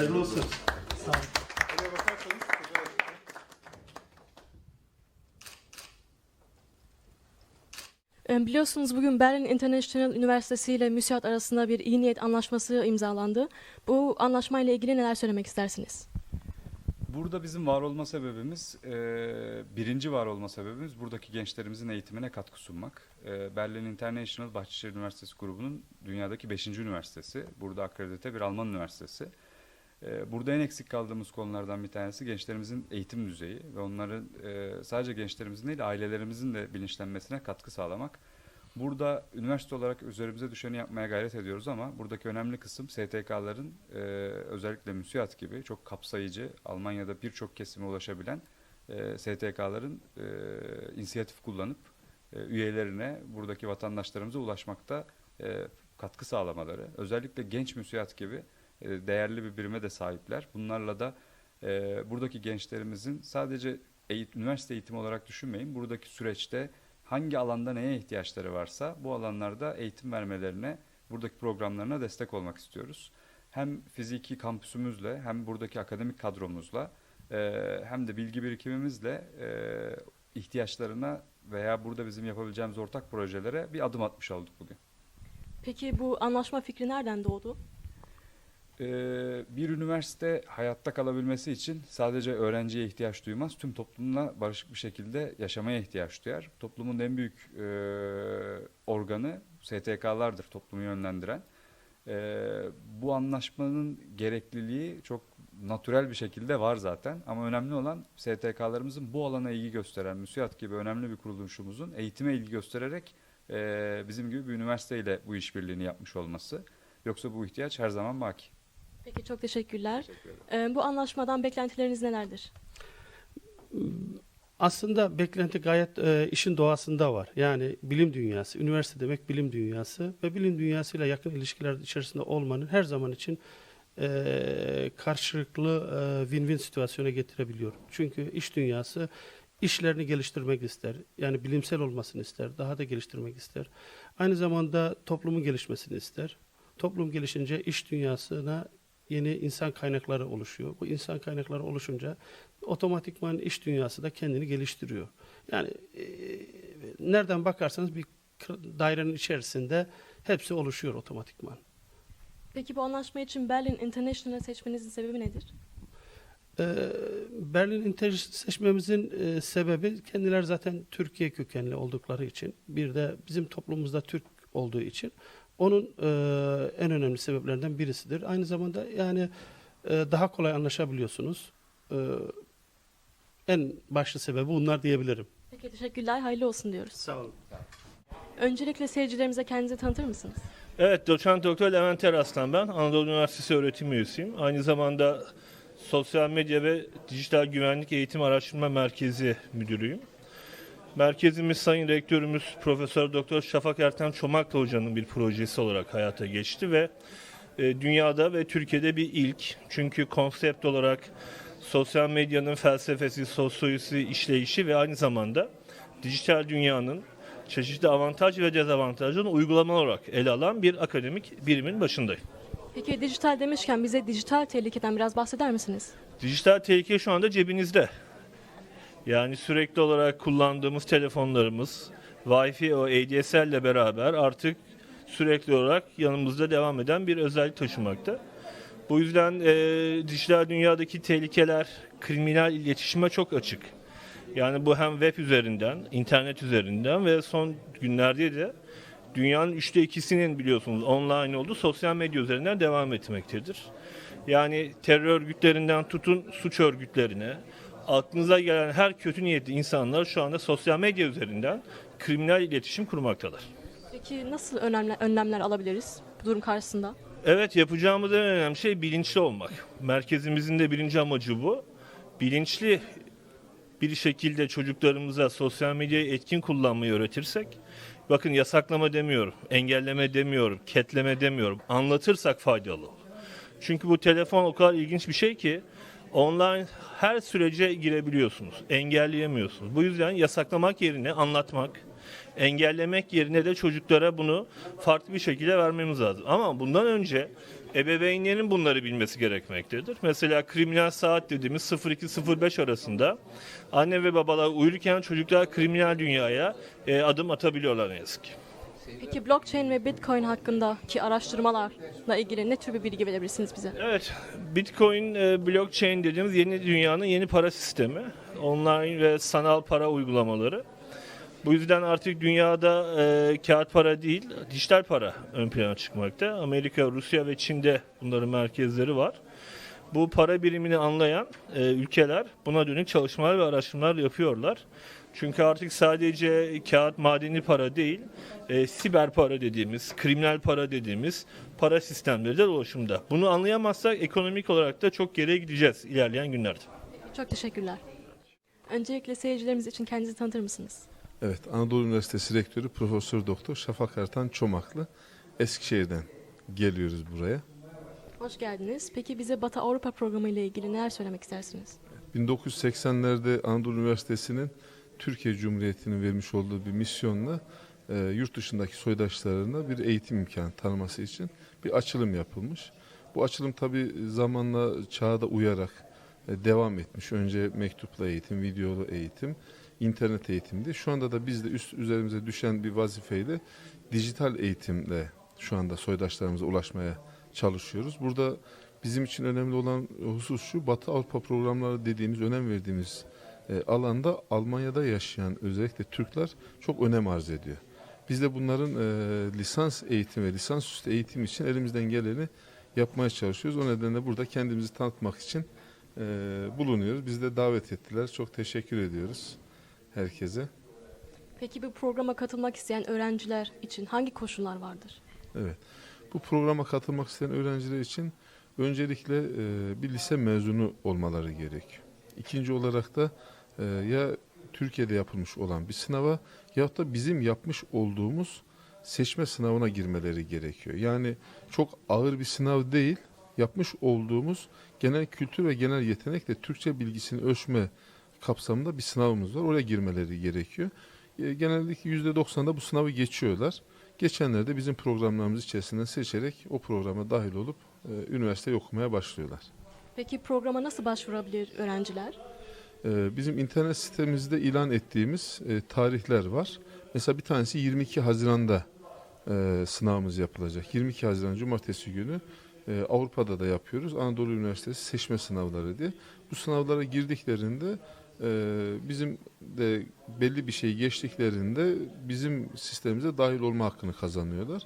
Hayırlı olsun. Sağ olun. Oraya bakarsanız fotoğraf- E, Biliyorsunuz bugün Berlin International Üniversitesi ile MÜSİAD arasında bir iyi niyet anlaşması imzalandı. Bu anlaşmayla ilgili neler söylemek istersiniz? Burada bizim var olma sebebimiz, e, birinci var olma sebebimiz buradaki gençlerimizin eğitimine katkı sunmak. E, Berlin International Bahçeşehir Üniversitesi grubunun dünyadaki beşinci üniversitesi. Burada akredite bir Alman üniversitesi. E, burada en eksik kaldığımız konulardan bir tanesi gençlerimizin eğitim düzeyi ve onların e, sadece gençlerimizin değil ailelerimizin de bilinçlenmesine katkı sağlamak. Burada üniversite olarak üzerimize düşeni yapmaya gayret ediyoruz ama buradaki önemli kısım STK'ların e, özellikle MÜSİAD gibi çok kapsayıcı Almanya'da birçok kesime ulaşabilen e, STK'ların inisiyatif kullanıp üyelerine buradaki vatandaşlarımıza ulaşmakta katkı sağlamaları. Özellikle genç MÜSİAD gibi değerli bir birime de sahipler. Bunlarla da e, buradaki gençlerimizin sadece eğit- üniversite eğitimi olarak düşünmeyin. Buradaki süreçte hangi alanda neye ihtiyaçları varsa bu alanlarda eğitim vermelerine, buradaki programlarına destek olmak istiyoruz. Hem fiziki kampüsümüzle hem buradaki akademik kadromuzla e, hem de bilgi birikimimizle e, ihtiyaçlarına veya burada bizim yapabileceğimiz ortak projelere bir adım atmış olduk bugün. Peki bu anlaşma fikri nereden doğdu? Ee, bir üniversite hayatta kalabilmesi için sadece öğrenciye ihtiyaç duymaz, tüm toplumla barışık bir şekilde yaşamaya ihtiyaç duyar. Toplumun en büyük e, organı STK'lardır, toplumu yönlendiren. Ee, bu anlaşmanın gerekliliği çok natürel bir şekilde var zaten. Ama önemli olan STK'larımızın bu alana ilgi gösteren, MÜSİAD gibi önemli bir kuruluşumuzun eğitime ilgi göstererek e, bizim gibi bir üniversiteyle bu işbirliğini yapmış olması. Yoksa bu ihtiyaç her zaman baki. Peki çok teşekkürler. Teşekkür ederim. E, Bu anlaşmadan beklentileriniz nelerdir? Aslında beklenti gayet e, işin doğasında var. Yani bilim dünyası, üniversite demek bilim dünyası ve bilim dünyasıyla yakın ilişkiler içerisinde olmanın her zaman için e, karşılıklı e, win-win situasyona getirebiliyor. Çünkü iş dünyası işlerini geliştirmek ister. Yani bilimsel olmasını ister, daha da geliştirmek ister. Aynı zamanda toplumun gelişmesini ister. Toplum gelişince iş dünyasına yeni insan kaynakları oluşuyor. Bu insan kaynakları oluşunca otomatikman iş dünyası da kendini geliştiriyor. Yani e, nereden bakarsanız bir dairenin içerisinde hepsi oluşuyor otomatikman. Peki bu anlaşma için Berlin International'ı seçmenizin sebebi nedir? Ee, Berlin Inter seçmemizin e, sebebi kendiler zaten Türkiye kökenli oldukları için bir de bizim toplumumuzda Türk olduğu için onun e, en önemli sebeplerinden birisidir. Aynı zamanda yani e, daha kolay anlaşabiliyorsunuz. E, en başlı sebebi bunlar diyebilirim. Peki teşekkürler, hayırlı olsun diyoruz. Sağ olun. Öncelikle seyircilerimize kendinizi tanıtır mısınız? Evet, doçent doktor Levent Eraslan ben. Anadolu Üniversitesi öğretim üyesiyim. Aynı zamanda Sosyal Medya ve Dijital Güvenlik Eğitim Araştırma Merkezi müdürüyüm. Merkezimiz Sayın Rektörümüz Profesör Doktor Şafak Ertem Çomaklı Hoca'nın bir projesi olarak hayata geçti ve e, dünyada ve Türkiye'de bir ilk. Çünkü konsept olarak sosyal medyanın felsefesi, sosyolojisi, işleyişi ve aynı zamanda dijital dünyanın çeşitli avantaj ve dezavantajlarını uygulama olarak ele alan bir akademik birimin başındayım. Peki dijital demişken bize dijital tehlikeden biraz bahseder misiniz? Dijital tehlike şu anda cebinizde. Yani sürekli olarak kullandığımız telefonlarımız, Wi-Fi o ADSL ile beraber artık sürekli olarak yanımızda devam eden bir özellik taşımakta. Bu yüzden e, dijital dünyadaki tehlikeler kriminal iletişime çok açık. Yani bu hem web üzerinden, internet üzerinden ve son günlerde de dünyanın üçte ikisinin biliyorsunuz online olduğu sosyal medya üzerinden devam etmektedir. Yani terör örgütlerinden tutun suç örgütlerine, aklınıza gelen her kötü niyetli insanlar şu anda sosyal medya üzerinden kriminal iletişim kurmaktalar. Peki nasıl önlemler, önlemler alabiliriz bu durum karşısında? Evet yapacağımız en önemli şey bilinçli olmak. Merkezimizin de birinci amacı bu. Bilinçli bir şekilde çocuklarımıza sosyal medyayı etkin kullanmayı öğretirsek, bakın yasaklama demiyorum, engelleme demiyorum, ketleme demiyorum, anlatırsak faydalı. Çünkü bu telefon o kadar ilginç bir şey ki online her sürece girebiliyorsunuz, engelleyemiyorsunuz. Bu yüzden yasaklamak yerine anlatmak, engellemek yerine de çocuklara bunu farklı bir şekilde vermemiz lazım. Ama bundan önce ebeveynlerin bunları bilmesi gerekmektedir. Mesela kriminal saat dediğimiz 02.05 arasında anne ve babalar uyurken çocuklar kriminal dünyaya e, adım atabiliyorlar ne yazık ki. Peki blockchain ve bitcoin hakkındaki araştırmalarla ilgili ne tür bir bilgi verebilirsiniz bize? Evet, Bitcoin, e, blockchain dediğimiz yeni dünyanın yeni para sistemi. Online ve sanal para uygulamaları. Bu yüzden artık dünyada e, kağıt para değil, dijital para ön plana çıkmakta. Amerika, Rusya ve Çin'de bunların merkezleri var. Bu para birimini anlayan e, ülkeler buna dönük çalışmalar ve araştırmalar yapıyorlar. Çünkü artık sadece kağıt madeni para değil, e, siber para dediğimiz, kriminal para dediğimiz para sistemleri de dolaşımda. Bunu anlayamazsak ekonomik olarak da çok geriye gideceğiz ilerleyen günlerde. Çok teşekkürler. Öncelikle seyircilerimiz için kendinizi tanıtır mısınız? Evet, Anadolu Üniversitesi Rektörü Profesör Doktor Şafak Ertan Çomaklı. Eskişehir'den geliyoruz buraya. Hoş geldiniz. Peki bize Batı Avrupa programı ile ilgili neler söylemek istersiniz? 1980'lerde Anadolu Üniversitesi'nin Türkiye Cumhuriyeti'nin vermiş olduğu bir misyonla e, yurt dışındaki soydaşlarına bir eğitim imkanı tanıması için bir açılım yapılmış. Bu açılım tabi zamanla çağda uyarak e, devam etmiş. Önce mektupla eğitim, videolu eğitim, internet eğitimdi. Şu anda da biz de üst üzerimize düşen bir vazifeyle dijital eğitimle şu anda soydaşlarımıza ulaşmaya çalışıyoruz. Burada bizim için önemli olan husus şu, Batı Avrupa programları dediğimiz, önem verdiğimiz e, alanda Almanya'da yaşayan özellikle Türkler çok önem arz ediyor. Biz de bunların e, lisans eğitimi ve lisansüstü eğitim için elimizden geleni yapmaya çalışıyoruz. O nedenle burada kendimizi tanıtmak için e, bulunuyoruz. Biz de davet ettiler. Çok teşekkür ediyoruz herkese. Peki bu programa katılmak isteyen öğrenciler için hangi koşullar vardır? Evet. Bu programa katılmak isteyen öğrenciler için öncelikle e, bir lise mezunu olmaları gerekiyor. İkinci olarak da e, ya Türkiye'de yapılmış olan bir sınava ya da bizim yapmış olduğumuz seçme sınavına girmeleri gerekiyor. Yani çok ağır bir sınav değil, yapmış olduğumuz genel kültür ve genel yetenekle Türkçe bilgisini ölçme kapsamında bir sınavımız var. Oraya girmeleri gerekiyor. E, genellikle %90'da bu sınavı geçiyorlar. Geçenler de bizim programlarımız içerisinden seçerek o programa dahil olup e, üniversite okumaya başlıyorlar. Peki programa nasıl başvurabilir öğrenciler? E, bizim internet sitemizde ilan ettiğimiz e, tarihler var. Mesela bir tanesi 22 Haziran'da e, sınavımız yapılacak. 22 Haziran Cumartesi günü e, Avrupa'da da yapıyoruz. Anadolu Üniversitesi seçme sınavları diye. Bu sınavlara girdiklerinde bizim de belli bir şey geçtiklerinde bizim sistemimize dahil olma hakkını kazanıyorlar.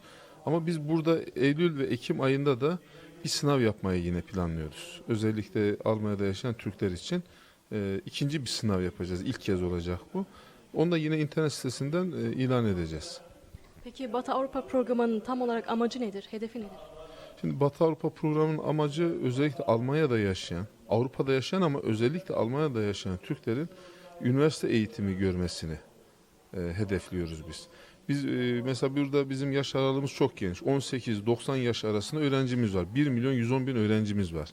Ama biz burada Eylül ve Ekim ayında da bir sınav yapmayı yine planlıyoruz. Özellikle Almanya'da yaşayan Türkler için e, ikinci bir sınav yapacağız. İlk kez olacak bu. Onu da yine internet sitesinden e, ilan edeceğiz. Peki Batı Avrupa programının tam olarak amacı nedir? Hedefi nedir? Şimdi Batı Avrupa programının amacı özellikle Almanya'da yaşayan, Avrupa'da yaşayan ama özellikle Almanya'da yaşayan Türklerin üniversite eğitimi görmesini e, hedefliyoruz biz. Biz e, mesela burada bizim yaş aralığımız çok geniş. 18-90 yaş arasında öğrencimiz var. 1 milyon 110 bin öğrencimiz var.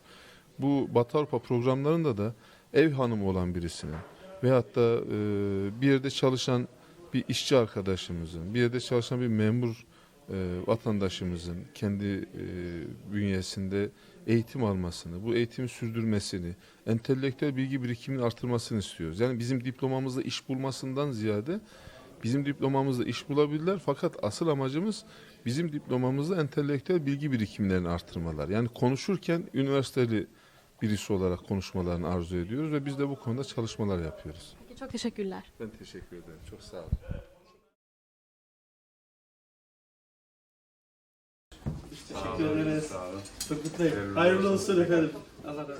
Bu Batı Avrupa programlarında da ev hanımı olan birisinin veyahut da e, bir yerde çalışan bir işçi arkadaşımızın, bir yerde çalışan bir memur e, vatandaşımızın kendi e, bünyesinde eğitim almasını, bu eğitimi sürdürmesini, entelektüel bilgi birikimini artırmasını istiyoruz. Yani bizim diplomamızla iş bulmasından ziyade bizim diplomamızla iş bulabilirler fakat asıl amacımız bizim diplomamızla entelektüel bilgi birikimlerini artırmalar. Yani konuşurken üniversiteli birisi olarak konuşmalarını arzu ediyoruz ve biz de bu konuda çalışmalar yapıyoruz. Peki çok teşekkürler. Ben teşekkür ederim. Çok sağ olun. Teşekkür ederiz. Çok mutluyum. Hayırlı olsun efendim. Allah razı olsun.